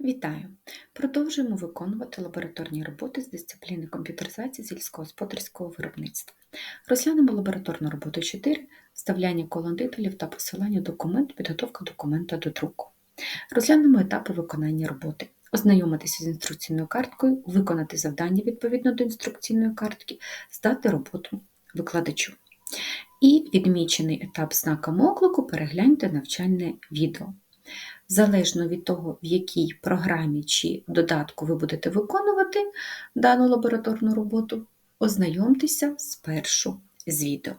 Вітаю! Продовжуємо виконувати лабораторні роботи з дисципліни комп'ютеризації сільськогосподарського виробництва. Розглянемо лабораторну роботу 4, вставляння колон титулів та посилання документ, підготовка документа до друку. Розглянемо етапи виконання роботи. Ознайомитися з інструкційною карткою, виконати завдання відповідно до інструкційної картки, здати роботу викладачу. І відмічений етап знаком оклику перегляньте навчальне відео. Залежно від того, в якій програмі чи додатку ви будете виконувати дану лабораторну роботу, ознайомтеся спершу з відео.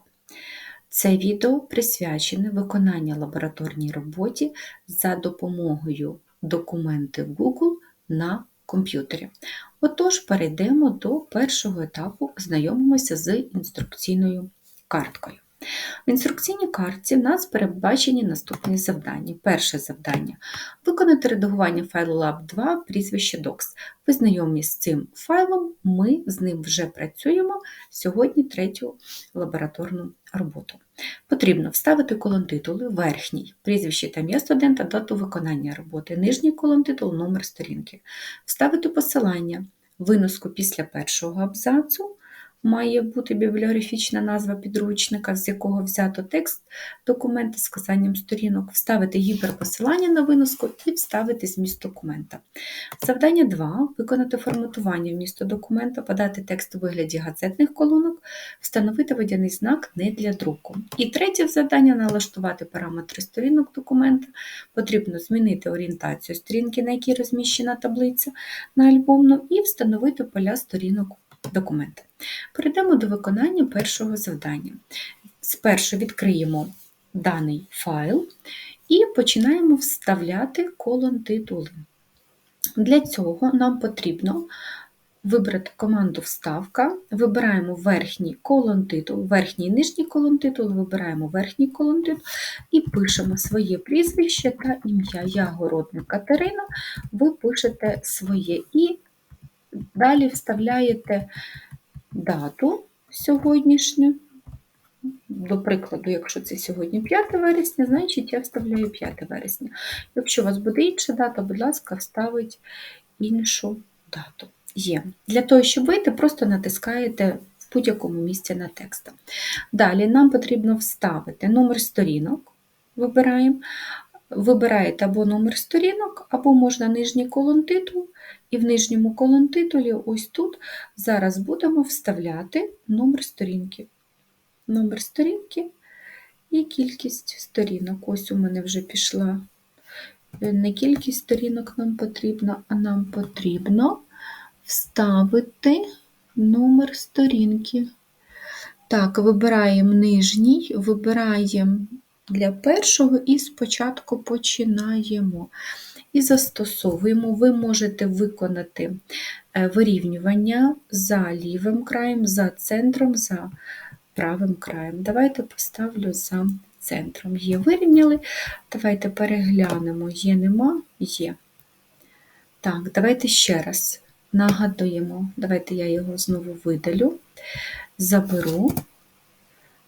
Це відео присвячене виконанню лабораторній роботі за допомогою документи Google на комп'ютері. Отож, перейдемо до першого етапу, знайомимося з інструкційною карткою. В інструкційній картці в нас передбачені наступні завдання. Перше завдання виконати редагування файлу lab2 прізвище docs. Ви знайомі з цим файлом, ми з ним вже працюємо сьогодні третю лабораторну роботу. Потрібно вставити колон титули, верхній, прізвище та ім'я студента, дату виконання роботи, нижній колон титул, номер сторінки, вставити посилання, виноску після першого абзацу має бути бібліографічна назва підручника, з якого взято текст документа з казанням сторінок, вставити гіперпосилання на виноску і вставити зміст документа. Завдання 2. Виконати форматування вмісту документа, подати текст у вигляді газетних колонок, встановити водяний знак не для друку. І третє завдання налаштувати параметри сторінок документа. Потрібно змінити орієнтацію сторінки, на якій розміщена таблиця на альбомну, і встановити поля сторінок документа. Перейдемо до виконання першого завдання. Спершу відкриємо даний файл і починаємо вставляти колон титули. Для цього нам потрібно вибрати команду Вставка, вибираємо верхній колон титул, верхній і нижній колон титул, вибираємо верхній колон титул і пишемо своє прізвище та ім'я. Я Катерина, ви пишете своє і далі вставляєте дату сьогоднішню. До прикладу, якщо це сьогодні 5 вересня, значить я вставляю 5 вересня. Якщо у вас буде інша дата, будь ласка, вставить іншу дату. Є. Для того, щоб вийти, просто натискаєте в будь-якому місці на текст. Далі нам потрібно вставити номер сторінок, вибираємо, вибираєте або номер сторінок, або можна нижній колон титул, і в нижньому колон титулі, ось тут, зараз будемо вставляти номер сторінки. Номер сторінки і кількість сторінок. Ось у мене вже пішла. Не кількість сторінок нам потрібна, а нам потрібно вставити номер сторінки. Так, вибираємо нижній, вибираємо для першого і спочатку починаємо. І застосовуємо, ви можете виконати е, вирівнювання за лівим краєм, за центром, за правим краєм. Давайте поставлю за центром. Є, вирівняли. Давайте переглянемо, є, нема, є. Так, давайте ще раз нагадуємо, давайте я його знову видалю, заберу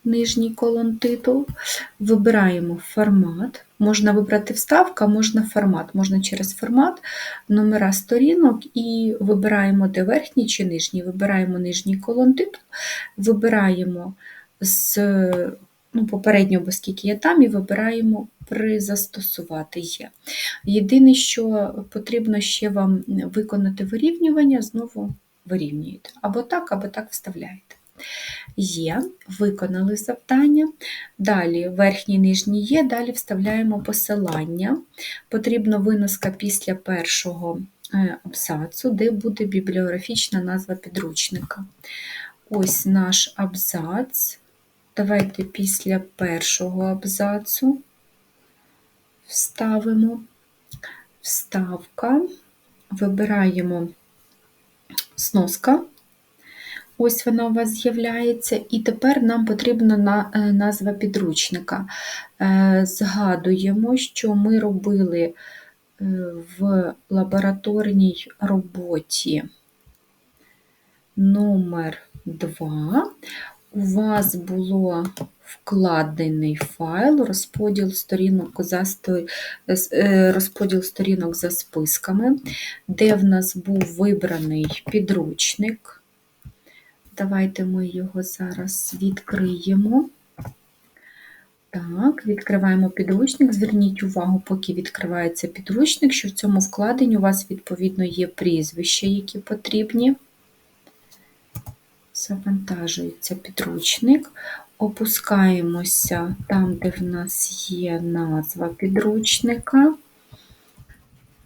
нижній колон титул, вибираємо формат. Можна вибрати вставка, можна формат. Можна через формат, номера сторінок і вибираємо де верхній чи нижній. Вибираємо нижній колон титул, вибираємо з ну, попередньо, оскільки я там, і вибираємо призастосувати є. Єдине, що потрібно ще вам виконати вирівнювання, знову вирівнюєте. Або так, або так вставляєте. Є, виконали завдання. Далі верхній нижній є, далі вставляємо посилання. Потрібно виноска після першого е, абзацу, де буде бібліографічна назва підручника. Ось наш абзац. Давайте після першого абзацу вставимо вставка, вибираємо сноска. Ось вона у вас з'являється, і тепер нам потрібна е, назва підручника. Е, згадуємо, що ми робили е, в лабораторній роботі номер 2 у вас було вкладений файл, розподіл сторінок за, розподіл сторінок за списками, де в нас був вибраний підручник. Давайте ми його зараз відкриємо. Так, відкриваємо підручник. Зверніть увагу, поки відкривається підручник, що в цьому вкладенні у вас, відповідно, є прізвища, які потрібні. Завантажується підручник. Опускаємося там, де в нас є назва підручника.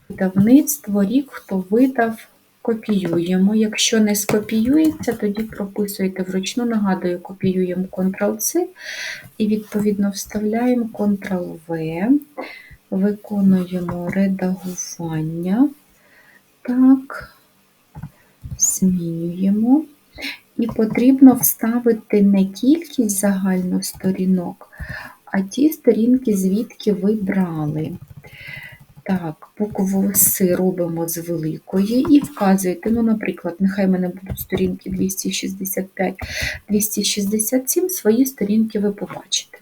Видавництво, рік, хто видав, копіюємо. Якщо не скопіюється, тоді прописуєте вручну, нагадую, копіюємо Ctrl-C і відповідно вставляємо Ctrl-V, виконуємо редагування. Так, змінюємо. І потрібно вставити не кількість загально сторінок, а ті сторінки, звідки ви брали. Так, букву С робимо з великої і вказуєте, ну, наприклад, нехай в мене будуть сторінки 265-267, свої сторінки ви побачите.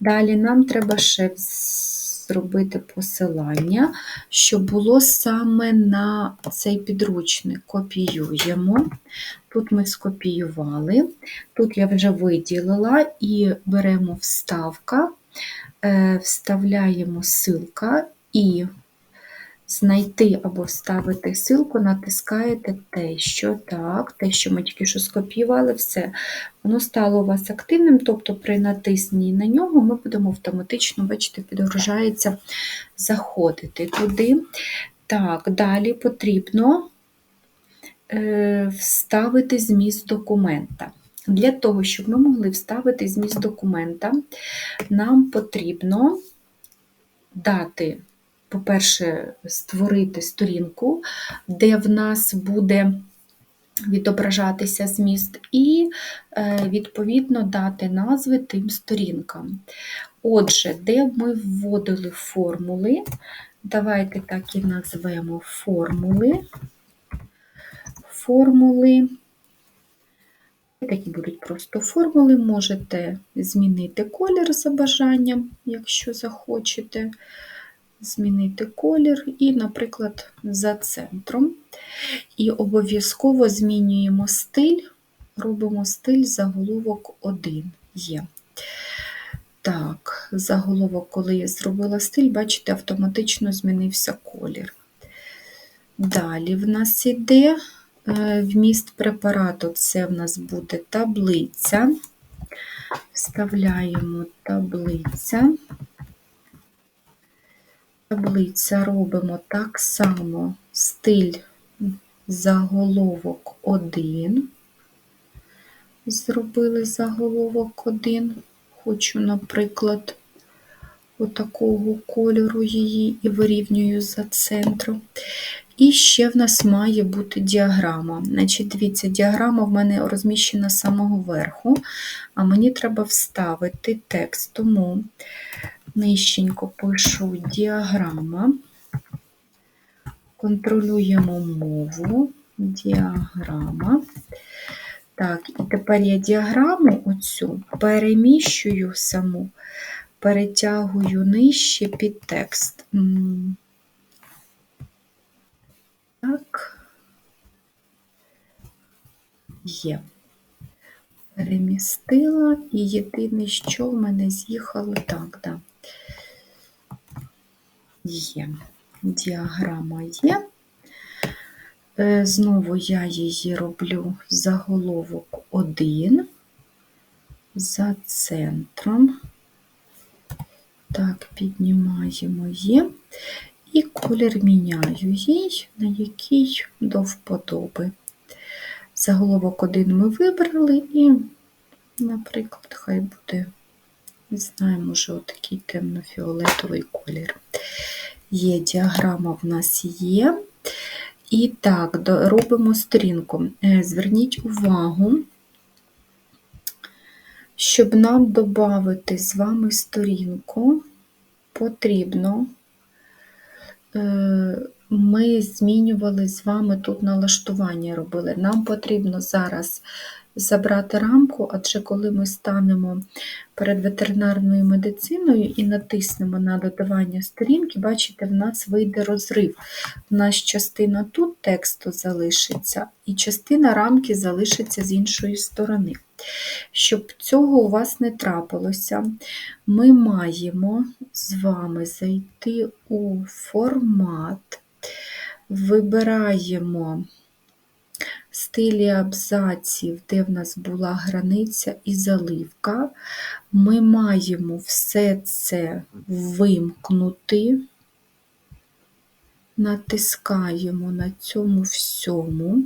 Далі нам треба ще зробити посилання, що було саме на цей підручник. Копіюємо. Тут ми скопіювали, тут я вже виділила і беремо вставка, е, вставляємо ссылка і знайти або вставити ссылку, натискаєте те, що так, те, що ми тільки що скопіювали, все. Воно стало у вас активним, тобто при натисненні на нього ми будемо автоматично, бачите, підгружається заходити туди. Так, далі потрібно е, вставити зміст документа. Для того, щоб ми могли вставити зміст документа, нам потрібно дати по-перше, створити сторінку, де в нас буде відображатися зміст, і, е, відповідно, дати назви тим сторінкам. Отже, де ми вводили формули, давайте так і назвемо формули. Формули. Такі будуть просто формули, можете змінити колір за бажанням, якщо захочете змінити колір і, наприклад, за центром. І обов'язково змінюємо стиль, робимо стиль заголовок 1 є. Так, заголовок, коли я зробила стиль, бачите, автоматично змінився колір. Далі в нас іде е, вміст препарату, це в нас буде таблиця. Вставляємо таблиця таблиця робимо так само стиль заголовок 1. Зробили заголовок 1. Хочу, наприклад, отакого кольору її і вирівнюю за центром. І ще в нас має бути діаграма. Значить, Дивіться, діаграма в мене розміщена з самого верху, а мені треба вставити текст. Тому нижченько пишу діаграма, контролюємо мову, діаграма. Так, і тепер я діаграму оцю переміщую саму, перетягую нижче під текст. Так, є. Перемістила, і єдине, що в мене з'їхало так, да. Є. Діаграма є. Е, знову я її роблю заголовок 1 за центром. Так, піднімаємо є. І колір міняю їй, на який до вподоби. Заголовок 1 ми вибрали, і, наприклад, хай буде, не знаю, може, отакий темно-фіолетовий колір. Є діаграма в нас є. І так, робимо сторінку. Е, зверніть увагу, щоб нам додати з вами сторінку, потрібно, е, ми змінювали з вами тут налаштування робили. Нам потрібно зараз забрати рамку, адже коли ми станемо перед ветеринарною медициною і натиснемо на додавання сторінки, бачите, в нас вийде розрив. У нас частина тут тексту залишиться, і частина рамки залишиться з іншої сторони. Щоб цього у вас не трапилося, ми маємо з вами зайти у формат, вибираємо стилі абзаців, де в нас була границя і заливка, ми маємо все це вимкнути, натискаємо на цьому всьому.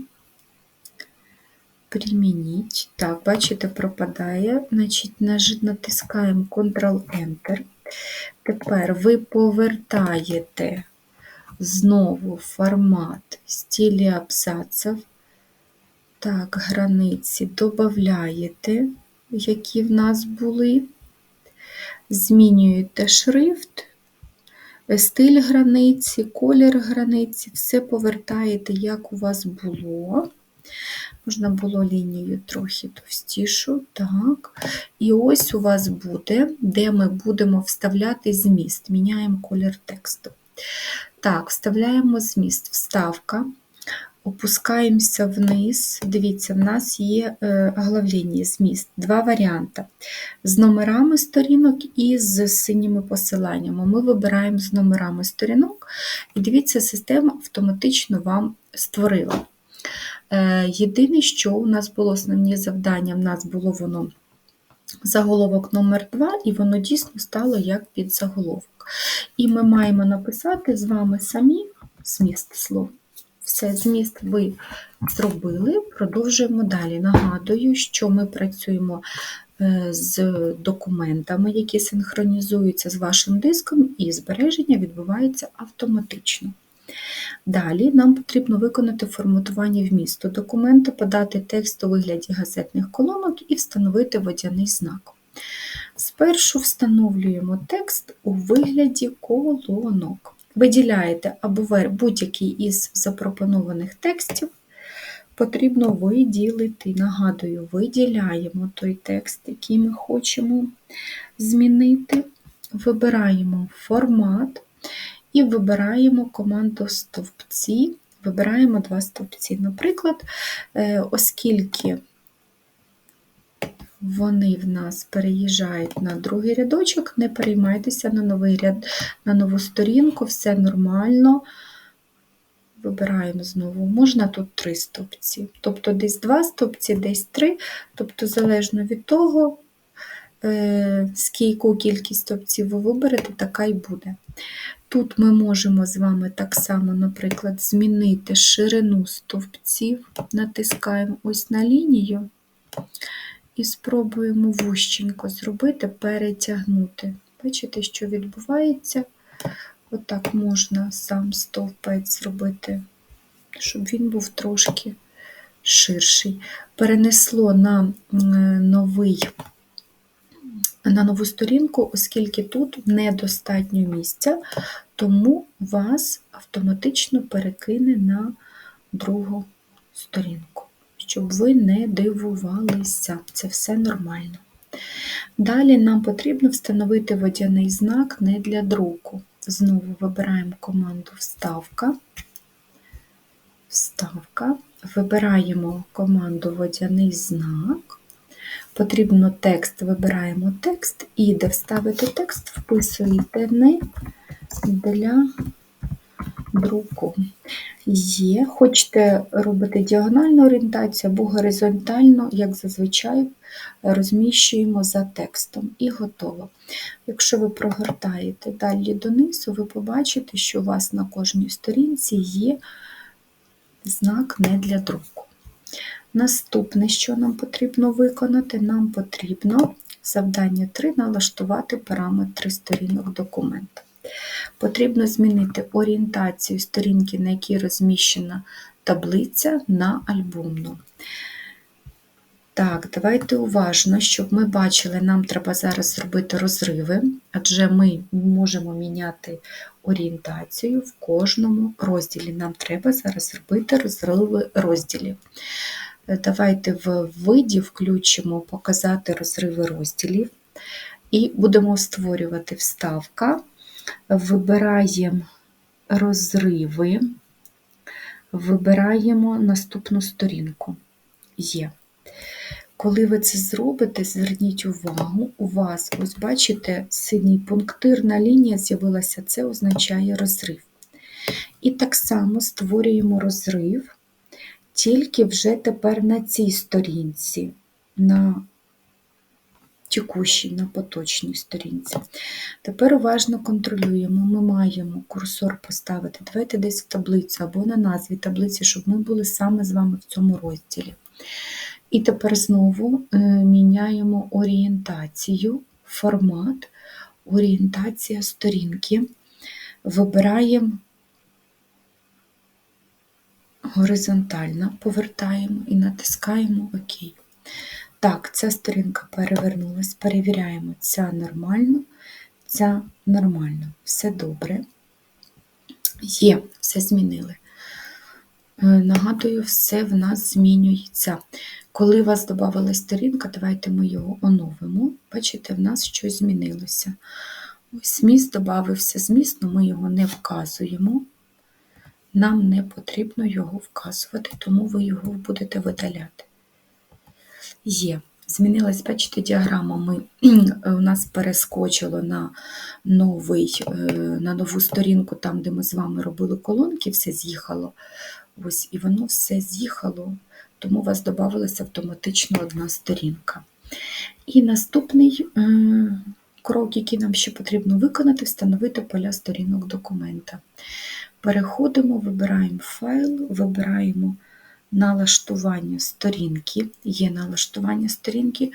Примініть. Так, бачите, пропадає. Значить, натискаємо Ctrl-Enter. Тепер ви повертаєте знову формат стилі абзаців. Так, границі додаєте, які в нас були, змінюєте шрифт, стиль границі, колір границі, все повертаєте, як у вас було. Можна було лінію трохи товстішу. Так. І ось у вас буде, де ми будемо вставляти зміст. Міняємо колір тексту. Так, вставляємо зміст, вставка. Опускаємося вниз. Дивіться, в нас є оглавлення, зміст, два варіанти. З номерами сторінок і з синіми посиланнями. Ми вибираємо з номерами сторінок, і дивіться, система автоматично вам створила. Е, єдине, що у нас було основні завдання, в нас було воно заголовок номер 2 і воно дійсно стало як підзаголовок. І ми маємо написати з вами самі зміст слов. Все, зміст ви зробили, продовжуємо далі. Нагадую, що ми працюємо е, з документами, які синхронізуються з вашим диском, і збереження відбувається автоматично. Далі нам потрібно виконати форматування вмісту документу, подати текст у вигляді газетних колонок і встановити водяний знак. Спершу встановлюємо текст у вигляді колонок. Виділяєте або будь-який із запропонованих текстів, потрібно виділити. Нагадую, виділяємо той текст, який ми хочемо змінити, вибираємо формат і вибираємо команду стовпці, вибираємо два стовпці. Наприклад, е, оскільки вони в нас переїжджають на другий рядочок, не переймайтеся на новий ряд, на нову сторінку, все нормально. Вибираємо знову, можна тут три стовпці. Тобто десь два стовпці, десь три, тобто залежно від того, е, скільки кількість стовпців ви виберете, така й буде. Тут ми можемо з вами так само, наприклад, змінити ширину стовпців, натискаємо ось на лінію і спробуємо вущенько зробити, перетягнути. Бачите, що відбувається? Отак можна сам стовпець зробити, щоб він був трошки ширший. Перенесло на новий на нову сторінку, оскільки тут недостатньо місця, тому вас автоматично перекине на другу сторінку, щоб ви не дивувалися, це все нормально. Далі нам потрібно встановити водяний знак не для друку. Знову вибираємо команду Вставка. Вставка. Вибираємо команду Водяний знак. Потрібно текст, вибираємо текст і де вставити текст, вписуєте не для друку. Є, хочете робити діагональну орієнтацію або горизонтально, як зазвичай, розміщуємо за текстом і готово. Якщо ви прогортаєте далі донизу, ви побачите, що у вас на кожній сторінці є знак не для друку. Наступне, що нам потрібно виконати, нам потрібно завдання 3 налаштувати параметри сторінок документа. Потрібно змінити орієнтацію сторінки, на якій розміщена таблиця на альбомну. Так, давайте уважно, щоб ми бачили, нам треба зараз зробити розриви, адже ми можемо міняти орієнтацію в кожному розділі. Нам треба зараз зробити розриви розділів. Е, Давайте в виді включимо показати розриви розділів і будемо створювати вставка. Вибираємо розриви, вибираємо наступну сторінку. Є. Коли ви це зробите, зверніть увагу, у вас, ось бачите, синій пунктирна лінія з'явилася, це означає розрив. І так само створюємо розрив, тільки вже тепер на цій сторінці, на текущій, на поточній сторінці. Тепер уважно контролюємо. Ми маємо курсор поставити. Давайте десь в таблицю або на назві таблиці, щоб ми були саме з вами в цьому розділі. І тепер знову е, міняємо орієнтацію, формат, орієнтація сторінки. Вибираємо горизонтально, повертаємо і натискаємо ОК. Так, ця сторінка перевернулась, перевіряємо, ця нормально, ця нормально. Все добре. Є, все змінили. Е, Нагадую, все в нас змінюється. Коли у вас додавалась сторінка, давайте ми його оновимо. Бачите, в нас щось змінилося. Ось зміст додався зміст, але ми його не вказуємо. Нам не потрібно його вказувати, тому ви його будете видаляти. Є. Змінилась, бачите, діаграма. Ми, у нас перескочило на, новий, е, на нову сторінку, там, де ми з вами робили колонки, все з'їхало. Ось, І воно все з'їхало, тому у вас додавалася автоматично одна сторінка. І наступний е, крок, який нам ще потрібно виконати, встановити поля сторінок документа. Переходимо, вибираємо файл, вибираємо налаштування сторінки, є налаштування сторінки,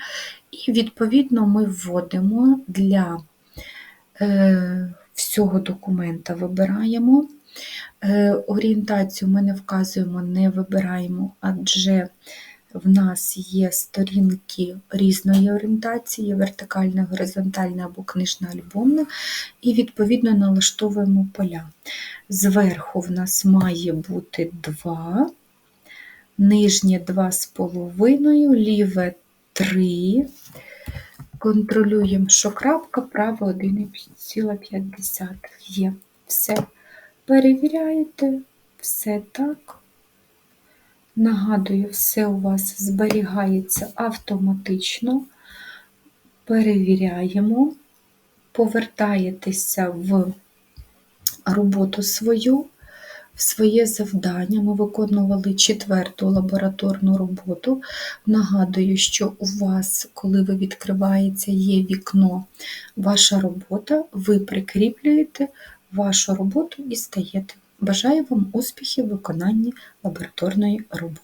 і відповідно ми вводимо для е, всього документа вибираємо. Е, орієнтацію ми не вказуємо, не вибираємо, адже в нас є сторінки різної орієнтації, вертикальна, горизонтальна або книжна альбомна, і відповідно налаштовуємо поля. Зверху в нас має бути 2, нижнє 2,5, ліве 3. Контролюємо, що крапка, право 1,5 є. Все. Перевіряєте, все так. Нагадую, все у вас зберігається автоматично. Перевіряємо, повертаєтеся в роботу свою, своє завдання. Ми виконували четверту лабораторну роботу. Нагадую, що у вас, коли ви відкриваєте, є вікно, ваша робота, ви прикріплюєте вашу роботу і стаєте. Бажаю вам успіхів в виконанні лабораторної роботи.